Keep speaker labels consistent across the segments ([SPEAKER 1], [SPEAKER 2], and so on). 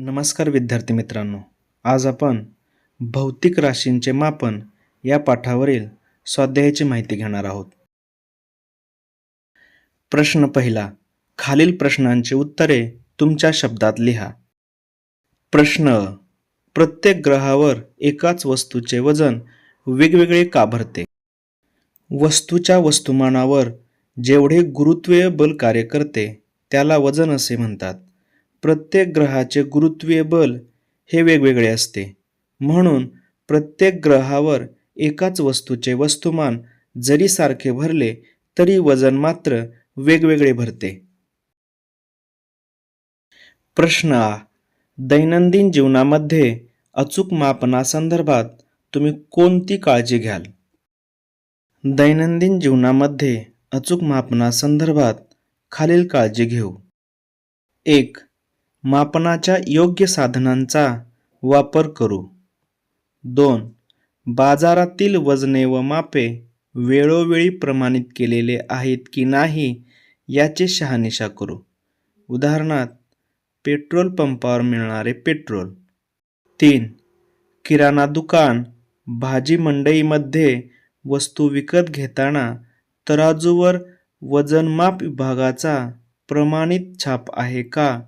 [SPEAKER 1] नमस्कार विद्यार्थी मित्रांनो आज आपण भौतिक राशींचे मापन या पाठावरील स्वाध्यायाची माहिती घेणार आहोत. प्रश्न पहिला खालील प्रश्नांची उत्तरे तुमच्या शब्दात लिहा. प्रश्न अ. प्रत्येक ग्रहावर एकाच वस्तूचे वजन वेगवेगळे का भरते? वस्तूच्या वस्तुमानावर जेवढे गुरुत्वीय बल कार्य करते त्याला वजन असे म्हणतात. प्रत्येक ग्रहाचे गुरुत्वीय बल हे वेगवेगळे असते. म्हणून प्रत्येक ग्रहावर एकाच वस्तूचे वस्तुमान जरी सारखे भरले तरी वजन मात्र वेगवेगळे भरते. प्रश्न आ. दैनंदिन जीवनामध्ये अचूक मापनासंदर्भात तुम्ही कोणती काळजी घ्याल? दैनंदिन जीवनामध्ये अचूक मापनासंदर्भात खालील काळजी घेऊ. एक. मापनाच्या योग्य साधनांचा वापर करू. दोन बाजारातील वजने व मापे वेळोवेळी प्रमाणित केलेले आहेत की नाही याची शहानिशा करू. उदाहरणार्थ पेट्रोल पंपावर मिळणारे पेट्रोल. तीन किराणा दुकान भाजी मंडईमध्ये वस्तू विकत घेताना तराजूवर वजनमाप विभागाचा प्रमाणित छाप आहे का?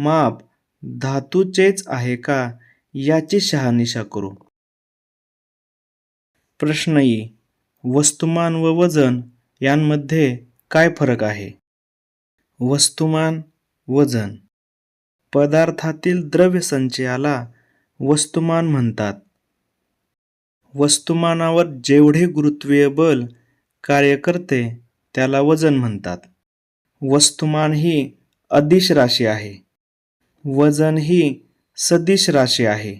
[SPEAKER 1] माप धातूचेच आहे का याची शहानिशा करू? प्रश्न ई. वस्तुमान व वजन यांमध्ये काय फरक आहे? वस्तुमान वजन. पदार्थातील द्रव्य संचयाला वस्तुमान म्हणतात. वस्तुमानावर जेवढे गुरुत्वीय बल कार्य करते त्याला वजन म्हणतात. वस्तुमान ही अदिश राशी आहे. वजन ही सदिश राशी आहे.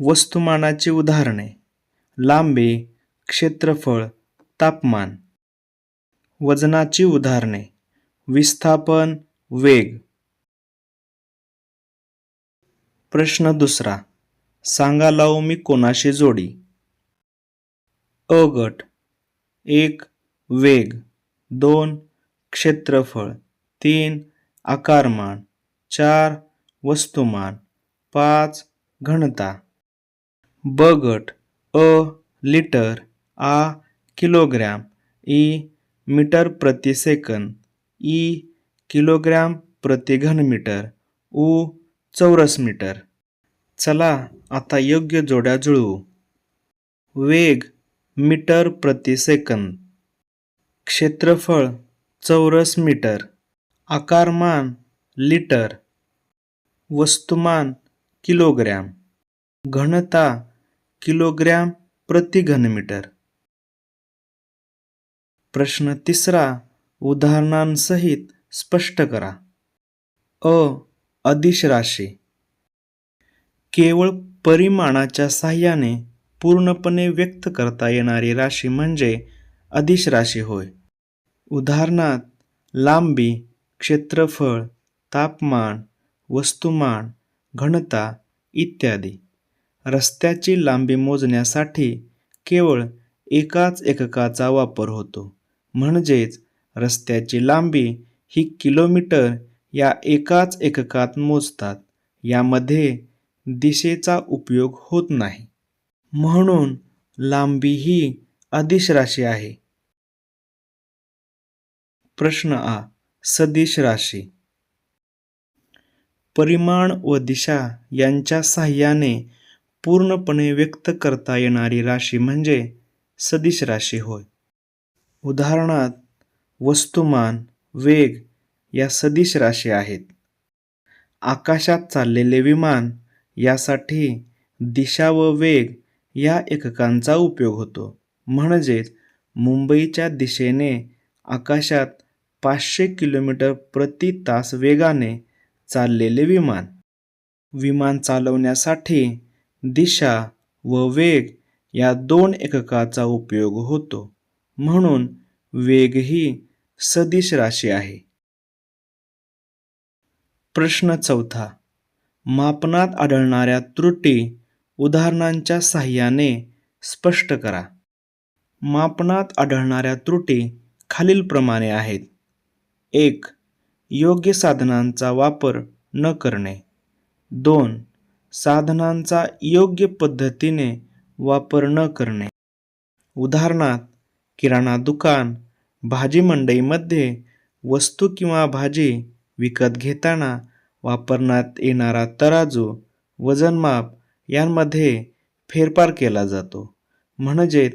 [SPEAKER 1] वस्तुमानाची उदाहरणे. लांबी क्षेत्रफळ तापमान. वजनाची उदाहरणे. विस्थापन वेग. प्रश्न दुसरा. सांगा लावू मी कोणाशी जोडी? अ गट. एक वेग. दोन क्षेत्रफळ. तीन आकारमान. चार वस्तुमान पाच घनता. ब गट अ लिटर आ किलोग्रॅम ई मीटर प्रति सेकंद ई किलोग्रॅम प्रति घनमीटर उ चौरस मीटर. चला आता योग्य जोड्या जुळवू. वेग मीटर प्रति सेकंद. क्षेत्रफळ चौरस मीटर. आकारमान लिटर. वस्तुमान किलोग्रॅम. घनता किलोग्रॅम प्रति घनमीटर. प्रश्न तिसरा उदाहरणांसहित स्पष्ट करा. अ. अदिश राशी. केवळ परिमाणाच्या साह्याने पूर्णपणे व्यक्त करता येणारी राशी म्हणजे अदिश राशी होय. उदाहरणार्थ लांबी क्षेत्रफळ तापमान वस्तुमान घनता इत्यादी. रस्त्याची लांबी मोजण्यासाठी केवळ एकाच एककाचा वापर होतो. म्हणजेच रस्त्याची लांबी ही किलोमीटर या एकाच एककात मोजतात. यामध्ये दिशेचा उपयोग होत नाही. म्हणून लांबी ही अदिश राशी आहे. प्रश्न आ. सदिश राशी परिमाण व दिशा यांच्या साह्याने पूर्णपणे व्यक्त करता येणारी राशी म्हणजे सदिश राशी होय. उदाहरणार्थ वस्तुमान वेग या सदिश राशी आहेत. आकाशात चाललेले विमान यासाठी दिशा व वेग या एककांचा उपयोग होतो. म्हणजेच मुंबईच्या दिशेने आकाशात पाचशे किलोमीटर प्रति तास वेगाने चाललेले विमान. विमान चालवण्यासाठी दिशा व वेग या दोन एककाचा उपयोग होतो. म्हणून वेग ही सदिश राशी आहे. प्रश्न चौथा. मापनात आढळणाऱ्या त्रुटी उदाहरणांच्या साह्याने स्पष्ट करा. मापनात आढळणाऱ्या त्रुटी खालीलप्रमाणे आहेत. एक योग्य साधनांचा वापर न करणे. दोन साधनांचा योग्य पद्धतीने वापर न करणे. उदाहरणार्थ किराणा दुकान भाजी मंडईमध्ये वस्तू किंवा भाजी विकत घेताना वापरण्यात येणारा तराजू वजनमाप यांमध्ये फेरफार केला जातो. म्हणजे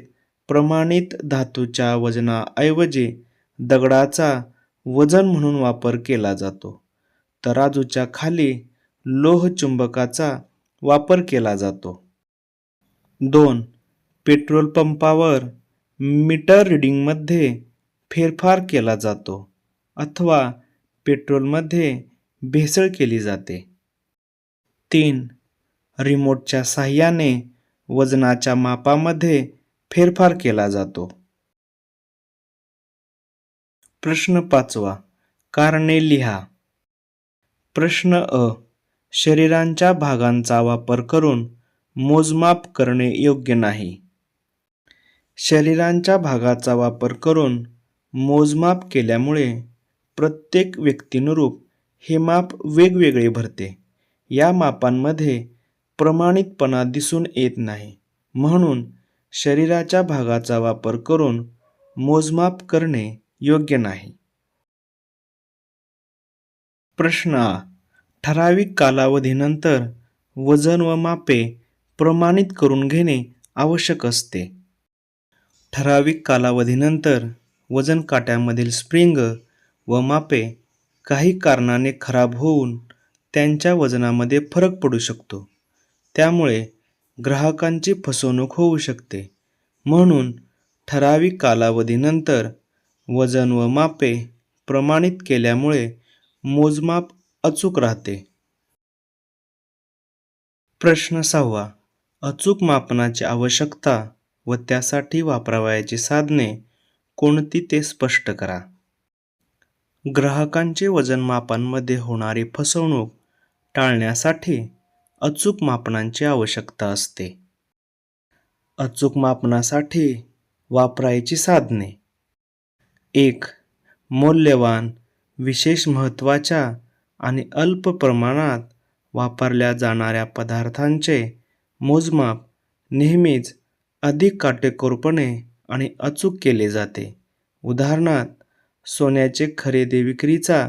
[SPEAKER 1] प्रमाणित धातूच्या वजनाऐवजी दगडाचा वजन म्हणून वापर केला जातो. तराजूच्या खाली लोहचुंबकाचा वापर केला जातो. दोन पेट्रोल पंपावर मीटर रिडिंगमध्ये फेरफार केला जातो अथवा पेट्रोलमध्ये भेसळ केली जाते. तीन रिमोटच्या साह्याने वजनाच्या मापामध्ये फेरफार केला जातो. प्रश्न पाचवा. कारणे लिहा. प्रश्न अ. शरीरांच्या भागांचा वापर करून मोजमाप करणे योग्य नाही. शरीरांच्या भागाचा वापर करून मोजमाप केल्यामुळे प्रत्येक व्यक्तीनुरूप हे माप वेगवेगळे भरते. या मापांमध्ये प्रमाणितपणा दिसून येत नाही. म्हणून शरीराच्या भागाचा वापर करून मोजमाप करणे योग्य नाही. प्रश्न आ. ठराविक कालावधीनंतर वजन व मापे प्रमाणित करून घेणे आवश्यक असते. ठराविक कालावधीनंतर वजन काट्यामधील स्प्रिंग व मापे काही कारणाने खराब होऊन त्यांच्या वजनामध्ये फरक पडू शकतो. त्यामुळे ग्राहकांची फसवणूक होऊ शकते. म्हणून ठराविक कालावधीनंतर वजन व मापे प्रमाणित केल्यामुळे मोजमाप अचूक राहते. प्रश्न सहावा. अचूक मापनाची आवश्यकता व त्यासाठी वापरावयाची साधने कोणती ते स्पष्ट करा. ग्राहकांचे वजनमापांमध्ये होणारी फसवणूक टाळण्यासाठी अचूक मापनांची आवश्यकता असते. अचूक मापनासाठी वापरायची साधने एक मौल्यवान विशेष महत्त्वाच्या आणि अल्प प्रमाणात वापरल्या जाणाऱ्या पदार्थांचे मोजमाप नेहमीच अधिक काटेकोरपणे आणि अचूक केले जाते. उदाहरणार्थ सोन्याचे खरेदी विक्रीचा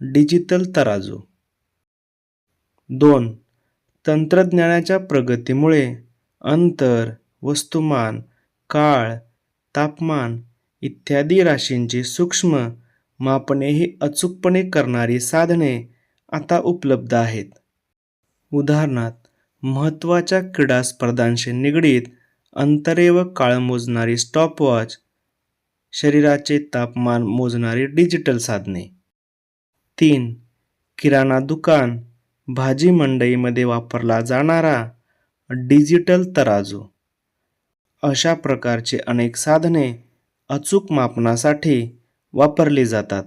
[SPEAKER 1] डिजिटल तराजू. दोन तंत्रज्ञानाच्या प्रगतीमुळे अंतर वस्तुमान काळ तापमान इत्यादी राशींची सूक्ष्म मापनेही अचूकपणे करणारी साधने आता उपलब्ध आहेत. उदाहरणार्थ महत्त्वाच्या क्रीडा स्पर्धांशी निगडीत अंतरे व काळ मोजणारी स्टॉपवॉच शरीराचे तापमान मोजणारी डिजिटल साधने. तीन किराणा दुकान भाजी मंडईमध्ये वापरला जाणारा डिजिटल तराजू. अशा प्रकारचे अनेक साधने अचूक मापनासाठी वापरली जातात.